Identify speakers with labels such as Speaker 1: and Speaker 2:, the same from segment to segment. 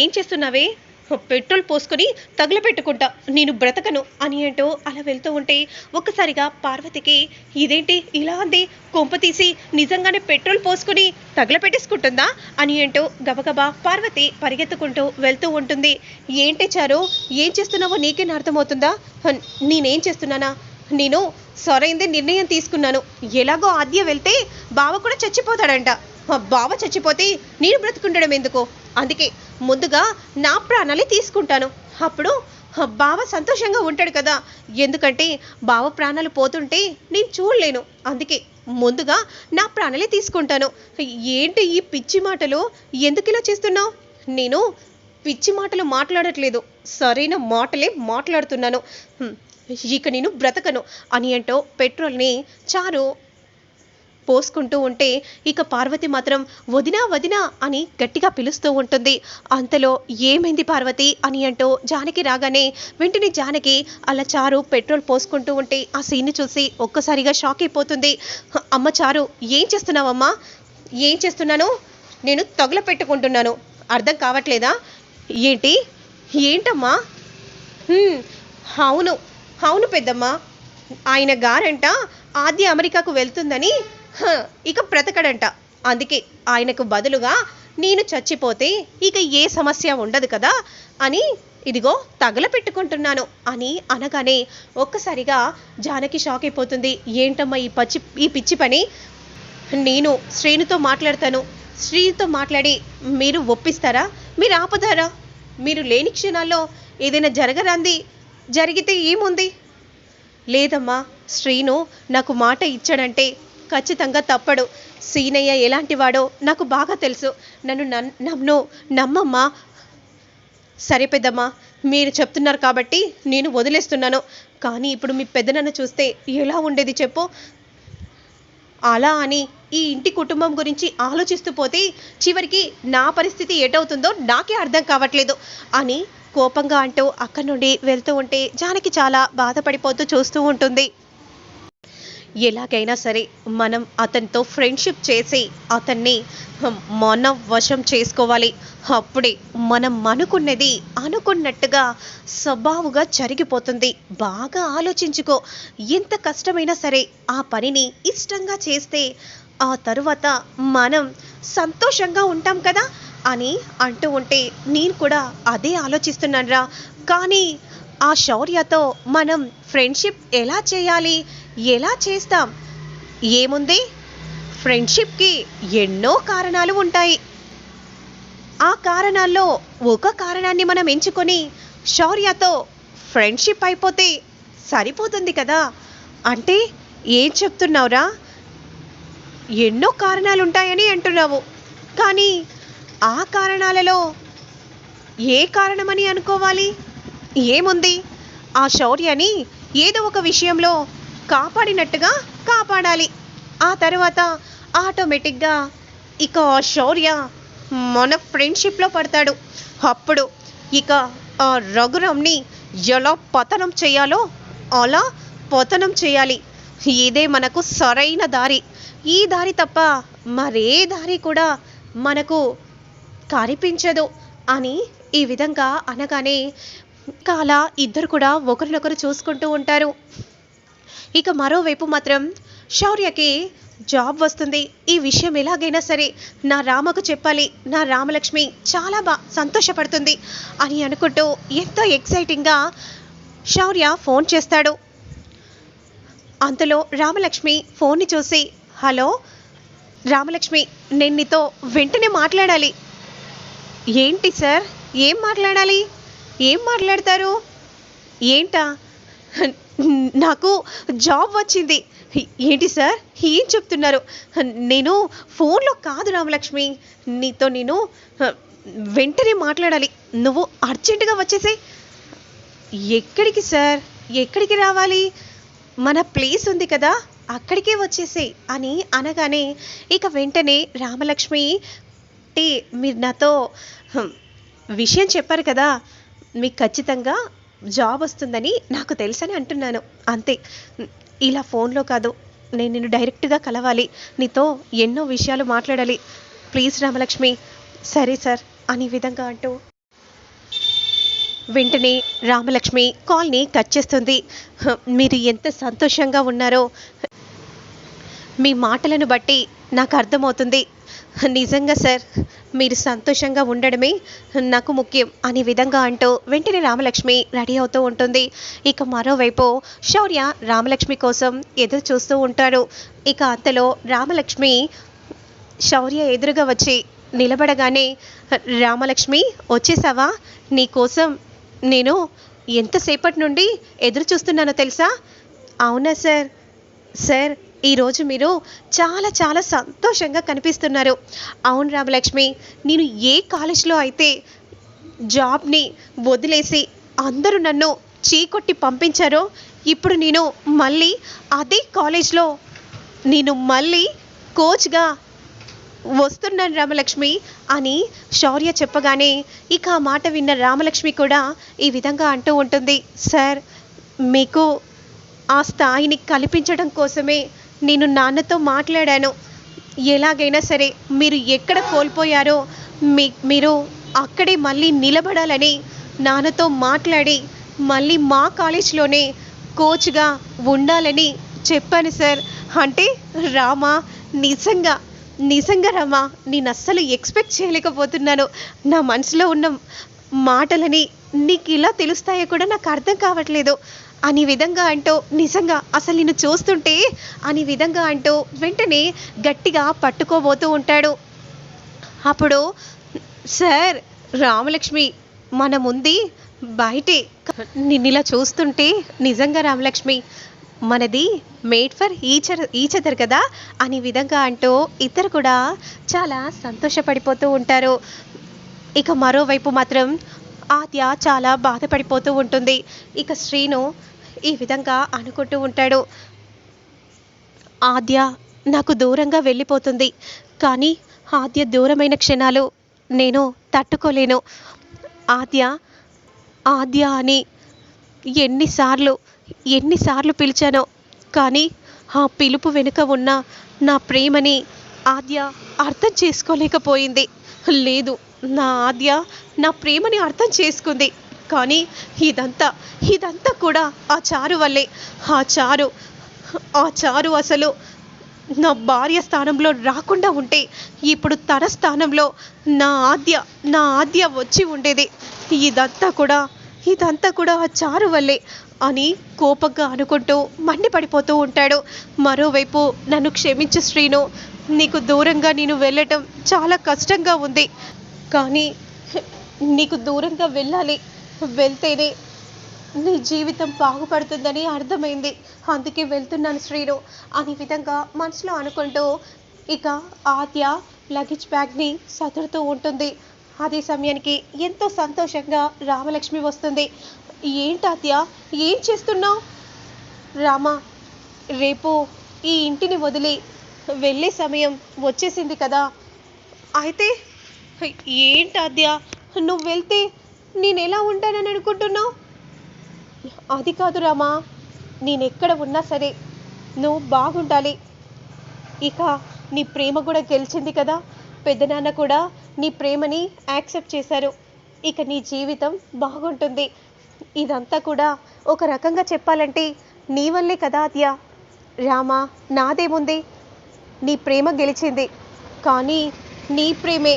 Speaker 1: ఏం చేస్తున్నావే? పెట్రోల్ పోసుకొని తగులపెట్టుకుంటా నేను బ్రతకను అని అంటూ అలా వెళ్తూ ఉంటే ఒక్కసారిగా పార్వతికి ఇదేంటి ఇలా ఉంది కొంప తీసి నిజంగానే పెట్రోల్ పోసుకొని తగలపెట్టేసుకుంటుందా అని అంటూ గబగబా పార్వతి పరిగెత్తుకుంటూ వెళ్తూ ఉంటుంది. ఏంటి చారు ఏం చేస్తున్నావో నీకేనా అర్థమవుతుందా? నేనేం చేస్తున్నానా? నేను సరైంది నిర్ణయం తీసుకున్నాను. ఎలాగో ఆద్య వెళ్తే బావ కూడా చచ్చిపోతాడంట. బావ చచ్చిపోతే నేను బ్రతుకుండడం ఎందుకు? అందుకే ముందుగా నా ప్రాణాలే తీసుకుంటాను. అప్పుడు బావ సంతోషంగా ఉంటాడు కదా. ఎందుకంటే బావ ప్రాణాలు పోతుంటే నేను చూడలేను. అందుకే ముందుగా నా ప్రాణాలే తీసుకుంటాను. ఏంటి ఈ పిచ్చి మాటలు? ఎందుకు ఇలా చేస్తున్నావు? నేను పిచ్చి మాటలు మాట్లాడట్లేదు. సరైన మాటలే మాట్లాడుతున్నాను. ఇక నేను బ్రతకను అని అంటూ పెట్రోల్ని చారు పోసుకుంటూ ఉంటే ఇక పార్వతి మాత్రం వదినా వదినా అని గట్టిగా పిలుస్తూ ఉంటుంది. అంతలో ఏమైంది పార్వతి అని అంటూ జానకి రాగానే వెంటనే జానకి అలా చారు పెట్రోల్ పోసుకుంటూ ఉంటే ఆ సీన్ని చూసి ఒక్కసారిగా షాక్ అయిపోతుంది. అమ్మ చారు ఏం చేస్తున్నావమ్మా? ఏం చేస్తున్నాను? నేను తగుల పెట్టుకుంటున్నాను. అర్థం కావట్లేదా? ఏంటి? ఏంటమ్మా? అవును అవును పెద్దమ్మ. ఆయన గారంట ఆద్య అమెరికాకు వెళ్తుందని ఇక బ్రతకడంట. అందుకే ఆయనకు బదులుగా నేను చచ్చిపోతే ఇక ఏ సమస్య ఉండదు కదా అని ఇదిగో తగల పెట్టుకుంటున్నాను అని అనగానే ఒక్కసారిగా జానకి షాక్ అయిపోతుంది. ఏంటమ్మా ఈ పచ్చి ఈ పిచ్చి పని? నేను శ్రీనుతో మాట్లాడతాను. శ్రీనుతో మాట్లాడి మీరు ఒప్పిస్తారా? మీరు ఆపదారా? మీరు లేని క్షణాల్లో ఏదైనా జరగరాంది? జరిగితే ఏముంది? లేదమ్మా శ్రీను నాకు మాట ఇచ్చాడంటే ఖచ్చితంగా తప్పడు. సీనయ్య ఎలాంటి వాడో నాకు బాగా తెలుసు. నన్ను నన్ను నమ్మమ్మా. సరే పెద్దమ్మా మీరు చెప్తున్నారు కాబట్టి నేను వదిలేస్తున్నాను. కానీ ఇప్పుడు మీ పెద్దనన్ను చూస్తే ఎలా ఉండేది చెప్పు. అలా అని ఈ ఇంటి కుటుంబం గురించి ఆలోచిస్తూ పోతే చివరికి నా పరిస్థితి ఏటవుతుందో నాకే అర్థం కావట్లేదు అని కోపంగా అంటూ అక్కడి నుండి వెళ్తూ ఉంటే జానకి చాలా బాధపడిపోతూ చూస్తూ ఉంటుంది. ఎలాగైనా సరే మనం అతనితో ఫ్రెండ్షిప్ చేసి అతన్ని మన వశం చేసుకోవాలి. అప్పుడే మనం అనుకున్నది అనుకున్నట్టుగా స్వభావుగా జరిగిపోతుంది. బాగా ఆలోచించుకో. ఎంత కష్టమైనా సరే ఆ పనిని ఇష్టంగా చేస్తే ఆ తరువాత మనం సంతోషంగా ఉంటాం కదా అని అంటూ ఉంటే నేను కూడా అదే ఆలోచిస్తున్నానురా. కానీ ఆ శౌర్యతో మనం ఫ్రెండ్షిప్ ఎలా చేయాలి? ఎలా చేస్తాం? ఏముంది? ఫ్రెండ్షిప్కి ఎన్నో కారణాలు ఉంటాయి. ఆ కారణాల్లో ఒక కారణాన్ని మనం ఎంచుకొని శౌర్యతో ఫ్రెండ్షిప్ అయిపోతే సరిపోతుంది కదా? అంటే ఏం చెప్తున్నావురా? ఎన్నో కారణాలు ఉంటాయని అంటున్నావు. కానీ ఆ కారణాలలో ఏ కారణమని అనుకోవాలి? ఏముంది? ఆ శౌర్యని ఏదో ఒక విషయంలో కాపాడినట్టుగా కాపాడాలి. ఆ తర్వాత ఆటోమేటిక్గా ఇక ఆ శౌర్య మన ఫ్రెండ్షిప్లో పడతాడు. అప్పుడు ఇక ఆ రఘురామ్ని ఎలా పతనం చేయాలో అలా పతనం చేయాలి. ఇదే మనకు సరైన దారి. ఈ దారి తప్ప మరే దారి కూడా మనకు కనిపించదు అని ఈ విధంగా అనగానే ఇక ఇద్దరు కూడా ఒకరినొకరు చూసుకుంటూ ఉంటారు. ఇక మరోవైపు మాత్రం శౌర్యకి జాబ్ వస్తుంది. ఈ విషయం ఎలాగైనా సరే నా రామకు చెప్పాలి. నా రామలక్ష్మి చాలా బా సంతోషపడుతుంది అని అనుకుంటూ ఎంతో ఎక్సైటింగ్గా శౌర్య ఫోన్ చేస్తాడు. అంతలో రామలక్ష్మి ఫోన్ని చూసి హలో రామలక్ష్మి నేను నీతో వెంటనే మాట్లాడాలి. ఏంటి సార్? ఏం మాట్లాడాలి? ఏం మాట్లాడతారు? ఏంటా? నాకు జాబ్ వచ్చింది. ఏంటి సార్? ఏం చెప్తున్నారు? నేను ఫోన్లో కాదు రామలక్ష్మి. నీతో నేను వెంటనే మాట్లాడాలి. నువ్వు అర్జెంటుగా వచ్చేసే ఎక్కడికి సార్? ఎక్కడికి రావాలి? మన ప్లేస్ ఉంది కదా అక్కడికే వచ్చేసే అని అనగానే ఇక వెంటనే రామలక్ష్మి టీ మీరు నాతో విషయం చెప్పారు కదా మీకు ఖచ్చితంగా జాబ్ వస్తుందని నాకు తెలుసని అంటున్నాను. అంతే. ఇలా ఫోన్లో కాదు. నేను నిన్ను డైరెక్ట్గా కలవాలి. నీతో ఎన్నో విషయాలు మాట్లాడాలి. ప్లీజ్ రామలక్ష్మి. సరే సార్. అనే విధంగా అంటూ వెంటనే రామలక్ష్మి కాల్ని కట్ చేస్తుంది. మీరు ఎంత సంతోషంగా ఉన్నారో. మీ మాటలను బట్టి నాకు అర్థమవుతుంది. నిజంగా సార్ మీరు సంతోషంగా ఉండడమే నాకు ముఖ్యం అనే విధంగా అంటూ వెంటనే రామలక్ష్మి రెడీ అవుతూ ఉంటుంది. ఇక మరోవైపు శౌర్య రామలక్ష్మి కోసం ఎదురు చూస్తూ ఉంటాడు. ఇక అంతలో రామలక్ష్మి శౌర్య ఎదురుగా వచ్చి నిలబడగానే రామలక్ష్మి వచ్చేసావా? నీకోసం నేను ఎంతసేపటి నుండి ఎదురు చూస్తున్నానో తెలుసా? అవునా సార్. సార్ ఈరోజు మీరు చాలా చాలా సంతోషంగా కనిపిస్తున్నారు. అవును రామలక్ష్మి నేను ఏ కాలేజ్లో అయితే జాబ్ని వదిలేసి అందరూ నన్ను చీకొట్టి పంపించారో ఇప్పుడు నేను మళ్ళీ అదే కాలేజ్లో నేను మళ్ళీ కోచ్గా వస్తున్నాను రామలక్ష్మి అని శౌర్య చెప్పగానే ఇక ఆ మాట విన్న రామలక్ష్మి కూడా ఈ విధంగా అంటూ ఉంటుంది. సార్ మీకు ఆ స్థాయిని కల్పించడం కోసమే నేను నాన్నతో మాట్లాడాను. ఎలాగైనా సరే మీరు ఎక్కడ కోల్పోయారో మీ మీరు అక్కడే మళ్ళీ నిలబడాలని నాన్నతో మాట్లాడి మళ్ళీ మా కాలేజ్లోనే కోచ్గా ఉండాలని చెప్పాను సార్. అంటే రామా నిజంగా నిజంగా రామా నేను అస్సలు ఎక్స్పెక్ట్ చేయలేకపోతున్నాను. నా మనసులో ఉన్న మాటలని నీకు ఇలా తెలుస్తాయో కూడా నాకు అర్థం కావట్లేదు. అని విధంగా అంటూ నిజంగా అసలు నిన్ను చూస్తుంటే అని విధంగా అంటూ వెంటనే గట్టిగా పట్టుకోబోతూ ఉంటాడు. అప్పుడు సార్ రామలక్ష్మి మన ముందు బయటే. నిన్ను ఇలా చూస్తుంటే నిజంగా రామలక్ష్మి మనది మేడ్ ఫర్ ఈచర్ ఈచదర్ కదా? అని విధంగా అంటూ ఇద్దరు కూడా చాలా సంతోషపడిపోతూ ఉంటారు. ఇక మరోవైపు మాత్రం ఆద్య చాలా బాధపడిపోతూ ఉంటుంది. ఇక శ్రీను ఈ విధంగా అనుకుంటూ ఉంటాడు. ఆద్య నాకు దూరంగా వెళ్ళిపోతుంది. కానీ ఆద్య దూరమైన క్షణాలు నేను తట్టుకోలేను. ఆద్య ఆద్య అని ఎన్నిసార్లు ఎన్నిసార్లు పిలిచానో కానీ ఆ పిలుపు వెనుక ఉన్న నా ప్రేమని ఆద్య అర్థం చేసుకోలేకపోయింది. లేదు నా ఆద్య నా ప్రేమని అర్థం చేసుకుంది. కానీ ఇదంతా ఇదంతా కూడా ఆ చారు వల్లే. ఆ చారు ఆ చారు అసలు నా భార్య స్థానంలో రాకుండా ఉంటే ఇప్పుడు తన స్థానంలో నా ఆద్య నా ఆద్య వచ్చి ఉండేది. ఇదంతా కూడా ఇదంతా కూడా ఆ చారు వల్లే అని కోపంగా అనుకుంటూ మండిపడిపోతూ ఉంటాడు. మరోవైపు నన్ను క్షమించు శ్రీను నీకు దూరంగా నేను వెళ్ళటం చాలా కష్టంగా ఉంది. కానీ నీకు దూరంగా వెళ్ళాలి. వెళ్తేనే నీ జీవితం బాగుపడుతుందని అర్థమైంది. అందుకే వెళ్తున్నాను శ్రీను. అనే విధంగా మనసులో అనుకుంటూ ఇక ఆద్య లగేజ్ బ్యాగ్ని సదురుతూ ఉంటుంది. అదే సమయానికి ఎంతో సంతోషంగా రామలక్ష్మి వస్తుంది. ఏంటి ఏం చేస్తున్నావు? రామ రేపు ఈ ఇంటిని వదిలి వెళ్ళే సమయం వచ్చేసింది కదా. అయితే ఏంటి ఆద్య? నువ్వు వెళ్తే నేను ఎలా ఉంటానని అనుకుంటున్నావు? అది కాదు రామా నేను ఎక్కడ ఉన్నా సరే నువ్వు బాగుండాలి. ఇక నీ ప్రేమ కూడా గెలిచింది కదా. పెద్దనాన్న కూడా నీ ప్రేమని యాక్సెప్ట్ చేశారు. ఇక నీ జీవితం బాగుంటుంది. ఇదంతా కూడా ఒక రకంగా చెప్పాలంటే నీ వల్లే కదా అద్య రామా నాదేముంది? నీ ప్రేమ గెలిచింది. కానీ నీ ప్రేమే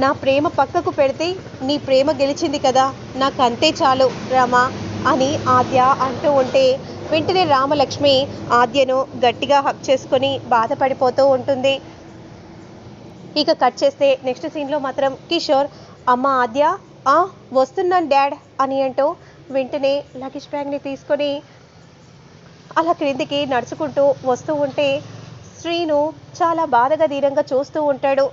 Speaker 1: నా ప్రేమ పక్కకు పెడితే నీ ప్రేమ గెలిచింది కదా. నాకు అంతే చాలు రమా అని ఆద్య అంటూ ఉంటే వెంటనే రామలక్ష్మి ఆద్యను గట్టిగా హక్ చేసుకొని బాధపడిపోతూ ఉంటుంది. ఇక కట్ చేస్తే నెక్స్ట్ సీన్లో మాత్రం కిషోర్ అమ్మ ఆద్య ఆ వస్తున్నాను డాడ్ అని అంటూ వెంటనే లగేజ్ బ్యాగ్ని తీసుకొని అలా క్రిందికి నడుచుకుంటూ వస్తూ ఉంటే శ్రీను చాలా బాధగా ధీరంగా చూస్తూ ఉంటాడు.